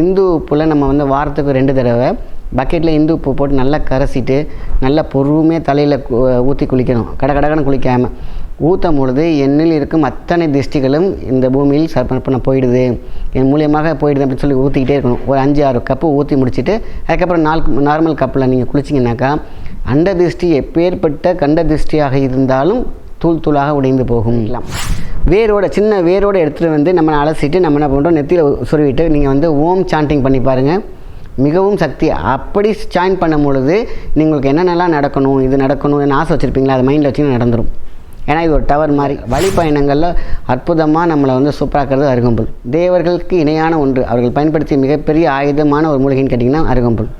இந்து உப்புல நம்ம வந்து வாரத்துக்கு ரெண்டு தடவை பக்கெட்டில் இந்து உப்பு போட்டு நல்லா கரைச்சிட்டு நல்லா பொறுமையாக தலையில் ஊற்றி குளிக்கணும். கட கடகடன்னு குளிக்காமல் ஊற்றும் பொழுது என்னில் இருக்கும் அத்தனை திஷ்டிகளும் இந்த பூமியில் சர்ப்பண போயிடுது. என் மூலியமாக போயிடுது அப்படின்னு சொல்லி ஊற்றிக்கிட்டே இருக்கணும். ஒரு அஞ்சு ஆறு கப்பு ஊற்றி முடிச்சுட்டு அதுக்கப்புறம் நாள் நார்மல் கப்பில் நீங்கள் குளிச்சிங்கனாக்கா அண்ட திருஷ்டி எப்பேற்பட்ட கண்ட திருஷ்டியாக இருந்தாலும் தூள் தூளாக உடைந்து போகும். வேரோட சின்ன வேரோடு எடுத்துகிட்டு வந்து நம்ம அலசிட்டு நம்ம என்ன பண்ணுறோம் நெத்தியில் சொருவிட்டு நீங்கள் வந்து ஓம் சாண்டிங் பண்ணி பாருங்கள் மிகவும் சக்தி. அப்படி ஜாயின் பண்ணும் பொழுது உங்களுக்கு என்னென்னலாம் நடக்கணும் இது நடக்கணும்னு ஆசை வச்சுருப்பீங்களா அது மைண்டில் வச்சுன்னு நடந்துடும் ஏன்னா இது ஒரு டவர் மாதிரி. வழிப்பயணங்களில் அற்புதமாக நம்மளை வந்து சூப்பராக்கிறது அருகம்புல். தேவர்களுக்கு இணையான ஒன்று. அவர்கள் பயன்படுத்திய மிகப்பெரிய ஆயுதமான ஒரு மூலிகைன்னு கேட்டிங்கன்னா அருகம்புல்.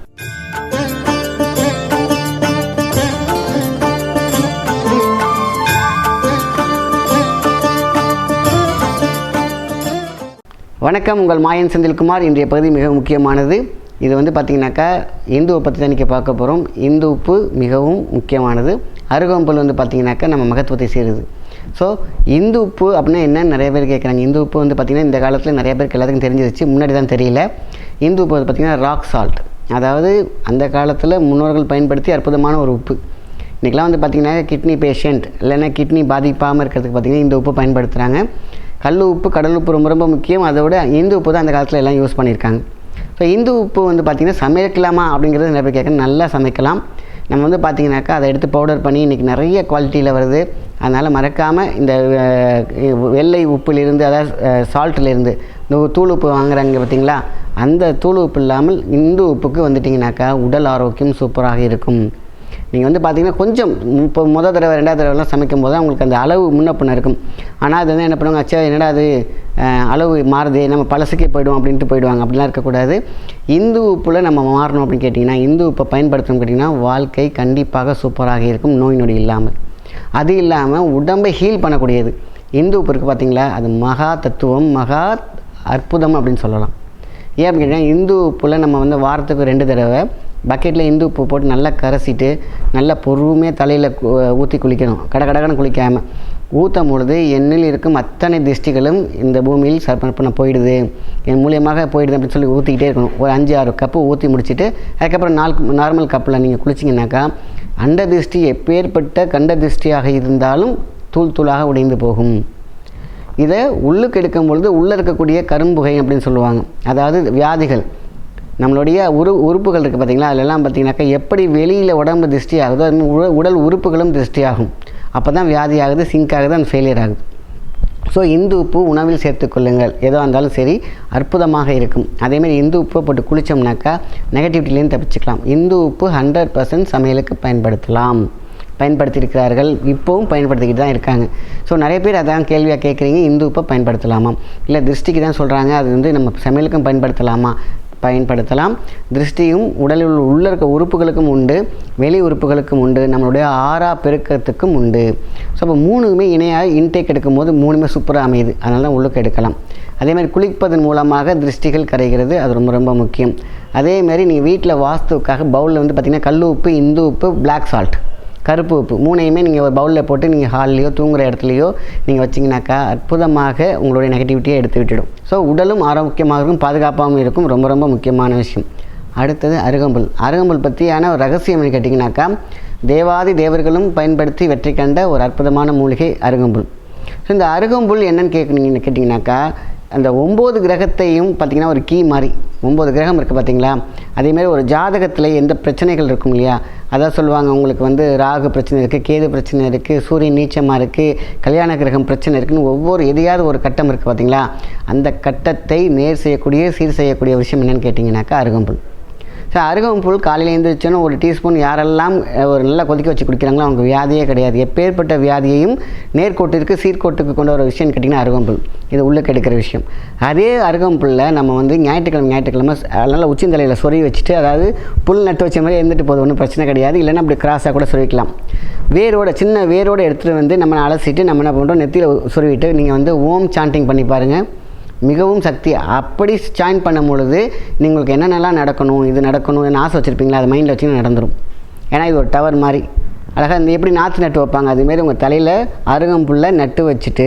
வணக்கம் உங்கள் மாயன் செந்தில்குமார். இன்றைய பகுதி மிக முக்கியமானது. இது வந்து பார்த்திங்கனாக்கா இந்து உப்பை பற்றி தணிக்க பார்க்க போகிறோம் இந்து உப்பு மிகவும் முக்கியமானது. அருகம்புல் வந்து பார்த்திங்கனாக்கா நம்ம மகத்துவத்தை சேருது. ஸோ இந்து உப்பு அப்படின்னா என்ன? நிறைய பேர் கேட்குறாங்க இந்து உப்பு வந்து பார்த்திங்கன்னா இந்த காலத்தில் நிறைய பேருக்கு எல்லாத்துக்கும் தெரிஞ்சிருச்சு. முன்னாடி தான் தெரியல. இந்து உப்பு வந்து பார்த்திங்கன்னா ராக் சால்ட் அதாவது அந்த காலத்தில் முன்னோர்கள் பயன்படுத்தி அற்புதமான ஒரு உப்பு. இன்றைக்கெலாம் வந்து பார்த்திங்கன்னா கிட்னி பேஷண்ட் இல்லைன்னா கிட்னி பாதிப்பாமல் இருக்கிறதுக்கு பார்த்திங்கன்னா இந்த உப்பு பயன்படுத்துகிறாங்க கல் உப்பு கடல் உப்பு ரொம்ப ரொம்ப முக்கியம். அதை விட இந்து உப்பு தான் அந்த காலத்தில் எல்லாம் யூஸ் பண்ணியிருக்காங்க. ஸோ இந்து உப்பு வந்து பார்த்திங்கன்னா சமைக்கலாமா அப்படிங்கிறது நிறைய பேர் கேட்குறேன் நல்லா சமைக்கலாம். நம்ம வந்து பார்த்திங்கனாக்கா அதை எடுத்து பவுடர் பண்ணி இன்றைக்கி நிறைய குவாலிட்டியில் வருது. அதனால் மறக்காமல் இந்த வெள்ளை உப்புலேருந்து அதாவது சால்ட்டிலேருந்து இந்த தூள் உப்பு வாங்குறாங்க பார்த்திங்களா அந்த தூள் உப்பு இல்லாமல் இந்து உப்புக்கு வந்துட்டிங்கனாக்கா உடல் ஆரோக்கியம் சூப்பராக இருக்கும். நீங்கள் வந்து பார்த்தீங்கன்னா கொஞ்சம் இப்போ முத தடவை ரெண்டாவது தடவைலாம் சமைக்கும் போது தான் உங்களுக்கு அந்த அளவு முன்னப்பின இருக்கும். ஆனால் அது வந்து என்ன பண்ணுவாங்க அச்சா என்னடா அது அளவு மாறுது நம்ம பழசுக்கே போயிடுவோம் அப்படின்ட்டு போயிடுவாங்க. அப்படிலாம் இருக்கக்கூடாது. இந்து உப்பில் நம்ம மாறணும் அப்படின்னு கேட்டிங்கன்னா இந்து உப்பை பயன்படுத்தணும் கேட்டிங்கன்னா வாழ்க்கை கண்டிப்பாக சூப்பராக இருக்கும் நோய் நொடி இல்லாமல். அது இல்லாமல் உடம்பை ஹீல் பண்ணக்கூடியது. இந்து உப்பு இருக்குது பார்த்தீங்களா அது மகா தத்துவம் மகா அற்புதம் அப்படின்னு சொல்லலாம். ஏன் அப்படின்னு கேட்டிங்கன்னா இந்து உப்பில் நம்ம வந்து வாரத்துக்கு ரெண்டு தடவை பக்கெட்டில் இந்து உப்பு போட்டு நல்லா கரைச்சிட்டு நல்லா பொறுமையாக தலையில் ஊற்றி குளிக்கணும். கட கடகடன்னு குளிக்காமல் ஊற்றும் பொழுது என்னில் இருக்கும் அத்தனை திஷ்டிகளும் இந்த பூமியில் சர்ப்பண போயிடுது. என் மூலியமாக போயிடுது அப்படின்னு சொல்லி ஊற்றிக்கிட்டே இருக்கணும். ஒரு அஞ்சு ஆறு கப்பு ஊற்றி முடிச்சுட்டு அதுக்கப்புறம் நால் நார்மல் கப்பில் நீங்கள் குளிச்சிங்கனாக்கா அண்ட திருஷ்டி எப்பேற்பட்ட கண்ட திருஷ்டியாக இருந்தாலும் தூள் தூளாக உடைந்து போகும். இதை உள்ளுக்கு எடுக்கும் பொழுது உள்ளே இருக்கக்கூடிய கரும்புகை அப்படின்னு சொல்லுவாங்க. அதாவது வியாதிகள். நம்மளுடைய உரு உறுப்புகள் இருக்குது பார்த்தீங்களா அதிலெல்லாம் பார்த்தீங்கன்னாக்கா எப்படி வெளியில் உடம்பு திருஷ்டி ஆகுதோ அது உடல் உறுப்புகளும் திருஷ்டி ஆகும் அப்போ தான் வியாதி ஆகுது சிங்க் ஆகுது அந்த ஃபெயிலியர் ஆகுது. ஸோ இந்து உப்பு உணவில் சேர்த்துக்கொள்ளுங்கள் எதோ இருந்தாலும் சரி அற்புதமாக இருக்கும். அதேமாதிரி இந்து உப்பை போட்டு குளித்தோம்னாக்கா நெகட்டிவிட்டிலேருந்து தப்பிச்சுக்கலாம். இந்து உப்பு ஹண்ட்ரட் பர்சன்ட் சமையலுக்கு பயன்படுத்தலாம். பயன்படுத்தியிருக்கிறார்கள். இப்போவும் பயன்படுத்திக்கிட்டு தான் இருக்காங்க. ஸோ நிறைய பேர் அதான் கேள்வியாக கேட்குறீங்க இந்து உப்பை பயன்படுத்தலாமா? இல்லை திருஷ்டிக்கு தான் சொல்கிறாங்க அது வந்து நம்ம சமையலுக்கும் பயன்படுத்தலாமா? பயன்படுத்தலாம். திருஷ்டியும் உடலில் உள்ள இருக்க உறுப்புகளுக்கும் உண்டு. வெளி உறுப்புகளுக்கும் உண்டு. நம்மளுடைய ஆறா பெருக்கத்துக்கும் உண்டு. ஸோ அப்போ மூணுமே இணையாக இன்டேக் எடுக்கும் போது மூணுமே சூப்பராக அமையுது. அதனால தான் உள்ளுக்கு எடுக்கலாம். அதே மாதிரி குளிப்பதன் மூலமாக திருஷ்டிகள் கரைகிறது. அது ரொம்ப ரொம்ப முக்கியம். அதே மாதிரி நீங்கள் வீட்டில் வாஸ்துக்காக பவுலில் வந்து பார்த்திங்கன்னா கல் உப்பு இந்து உப்பு பிளாக் சால்ட் கருப்பு உப்பு மூணையுமே நீங்கள் ஒரு பவுலில் போட்டு நீங்கள் ஹால்லையோ தூங்குகிற இடத்துலையோ நீங்கள் வச்சிங்கனாக்கா அற்புதமாக உங்களுடைய நெகட்டிவிட்டியை எடுத்து விட்டுடும். ஸோ உடலும் ஆரோக்கியமாக இருக்கும் பாதுகாப்பாகவும் இருக்கும் ரொம்ப ரொம்ப முக்கியமான விஷயம். அடுத்தது அருகம்புல். அருகம்புல் பற்றியான ஒரு ரகசியம் கேட்டிங்கனாக்கா தேவாதி தேவர்களும் பயன்படுத்தி வெற்றி கண்ட ஒரு அற்புதமான மூலிகை அருகம்புல். ஸோ இந்த அருகம்புல் என்னன்னு கேட்குறீங்கன்னு கேட்டிங்கனாக்கா அந்த ஒம்பது கிரகத்தையும் பார்த்திங்கன்னா ஒரு கீ மாதிரி ஒம்பது கிரகம் இருக்குது பார்த்தீங்களா? அதேமாதிரி ஒரு ஜாதகத்தில் எந்த பிரச்சனைகள் இருக்கும் இல்லையா? அதான் சொல்லுவாங்க உங்களுக்கு வந்து ராகு பிரச்சனை இருக்குது கேது பிரச்சனை இருக்குது சூரியன் நீச்சமாக இருக்குது கல்யாண கிரகம் பிரச்சனை இருக்குதுன்னு ஒவ்வொரு எதையாவது ஒரு கட்டம் இருக்குது பார்த்தீங்களா? அந்த கட்டத்தை நேர் செய்யக்கூடிய சீர் செய்யக்கூடிய விஷயம் என்னென்னு கேட்டிங்கனாக்கா அருகம்புல். ஸோ அருகம்புல் காலையில் எழுந்திரிச்சோன்னு ஒரு டீஸ்பூன் யாரெல்லாம் ஒரு நல்லா கொதிக்க வச்சு குடிக்கிறாங்களோ அவங்க வியாதியே கிடையாது. எப்பேற்பட்ட வியாதியையும் நேர்கோட்டிற்கு சீர்கோட்டுக்கு கொண்டு வர விஷயம்னு கேட்டிங்கன்னா அருகம்புல். இது உள்ளே கெடுக்கிற விஷயம். அதே அருகம்புல்ல நம்ம வந்து ஞாயிற்றுக்கிழமை ஞாயிற்றுக்கிழமை நல்லா உச்சிந்தலையில் சொருவி வச்சுட்டு அதாவது புல் நட்டு வச்ச மாதிரி எழுந்துட்டு போது ஒன்றும் பிரச்சனை கிடையாது. இல்லைன்னா அப்படி கிராஸாக கூட சொருவிக்கலாம். வேரோட சின்ன வேரோட எடுத்துகிட்டு வந்து நம்ம அலசிட்டு நம்ம என்ன பண்ணுறோம் நெத்தியில் சொருவிட்டு நீங்கள் வந்து ஓம் சாண்டிங் பண்ணி பாருங்கள் மிகவும் சக்தி. அப்படி ஜாயின் பண்ணும் பொழுது உங்களுக்கு என்னென்னலாம் நடக்கணும் இது நடக்கணும்னு ஆசை வச்சுருப்பீங்களா அது மைண்டில் வச்சு நடந்துடும் ஏன்னா இது ஒரு டவர் மாதிரி. அழகாக இந்த எப்படி நாற்று நட்டு வைப்பாங்க அதுமாரி உங்கள் தலையில் அருகம்புல்லை நட்டு வச்சுட்டு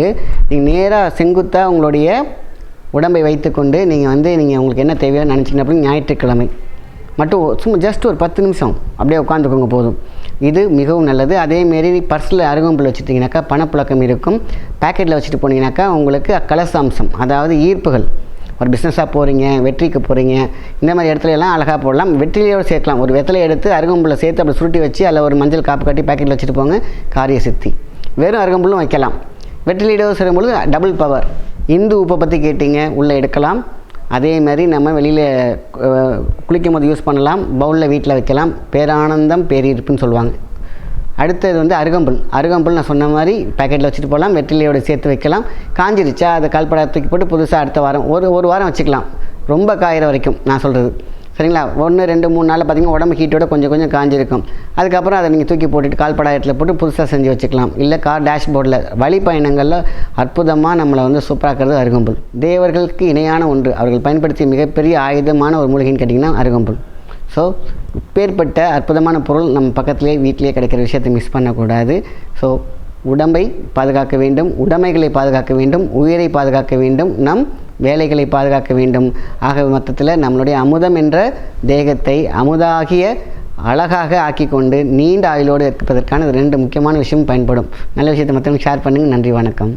நீங்கள் நேராக செங்குத்தாக உங்களுடைய உடம்பை வைத்துக்கொண்டு நீங்கள் வந்து நீங்கள் உங்களுக்கு என்ன தேவையோ நினச்சிங்க அப்படின்னு ஞாயிற்றுக்கிழமை. மட்டும் சும்மா ஜஸ்ட் ஒரு பத்து நிமிஷம். அப்படியே உட்காந்துக்கோங்க போதும். இது மிகவும் நல்லது. அதேமாரி பர்ஸில் அருகம்புல் வச்சுட்டிங்கனாக்கா பணப்புழக்கம் இருக்கும். பேக்கெட்டில் வச்சுட்டு போனீங்கன்னாக்கா உங்களுக்கு கலசாம்சம் அதாவது ஈர்ப்புகள். ஒரு பிஸ்னஸாக போகிறீங்க வெற்றிக்கு போகிறீங்க இந்த மாதிரி இடத்துல எல்லாம் அழகாக போடலாம். வெற்றிலையோடு சேர்க்கலாம். ஒரு வெத்தலை எடுத்து அருகம்புல்லை சேர்த்து அப்படி சுருட்டி வச்சு அதில் ஒரு மஞ்சள் காப்பு கட்டி பேக்கெட்டில் வச்சுட்டு போங்க. காரிய சித்தி. வெறும் அருகம்புல்லும் வைக்கலாம். வெற்றிலையோடு சேரும்பொழுது டபுள் பவர் இந்து உப்பை பற்றி கேட்டீங்க உள்ளே எடுக்கலாம். அதே மாதிரி நம்ம வெளியில் குளிக்கும் போது யூஸ் பண்ணலாம் பவுலில் வீட்டில் வைக்கலாம். பேரானந்தம் பேரிருப்புன்னு சொல்லுவாங்க. அடுத்தது வந்து அருகம்புல். அருகம்புல் நான் சொன்ன மாதிரி பேக்கெட்டில் வச்சுட்டு போகலாம் வெற்றிலையோடு சேர்த்து வைக்கலாம். காஞ்சிருச்சா அதை கால்படா தூக்கி போட்டு புதுசாக அடுத்த வாரம் ஒரு ஒரு வாரம் வச்சுக்கலாம். ரொம்ப காயிற வரைக்கும் நான் சொல்கிறது சரிங்களா? ஒன்று ரெண்டு மூணு நாளில் பார்த்தீங்கன்னா உடம்பு ஹீட்டோட கொஞ்சம் கொஞ்சம் காஞ்சிருக்கும். அதுக்கப்புறம் அதை நீங்கள் தூக்கி போட்டுட்டு கால்படாயத்தில் போட்டு புதுசாக செஞ்சு வச்சுக்கலாம். இல்லை கார் டேஷ்போர்டில் வழி பயணங்களில் அற்புதமாக நம்மளை வந்து சூப்பராக்கிறது அருகம்புல். தேவர்களுக்கு இணையான ஒன்று. அவர்கள் பயன்படுத்திய மிகப்பெரிய ஆயுதமான ஒரு மூலிகைன்னு கேட்டிங்கன்னா அருகம்புல். ஸோ பேர்பட்ட அற்புதமான பொருள் நம்ம பக்கத்திலே வீட்டிலே கிடைக்கிற விஷயத்தை மிஸ் பண்ணக்கூடாது. ஸோ உடம்பை பாதுகாக்க வேண்டும் உடைமைகளை பாதுகாக்க வேண்டும் உயிரை பாதுகாக்க வேண்டும். நம் வேலைகளை பாதுகாக்க வேண்டும். ஆக மொத்தத்தில் நம்மளுடைய அமுதம் என்ற தேகத்தை அமுதாகிய அழகாக ஆக்கி கொண்டு நீண்ட ஆயுளோடு இருப்பதற்கான ரெண்டு முக்கியமான விஷயம் பயன்படும். நல்ல விஷயத்தை மற்றவங்க ஷேர் பண்ணுங்கள் நன்றி வணக்கம்.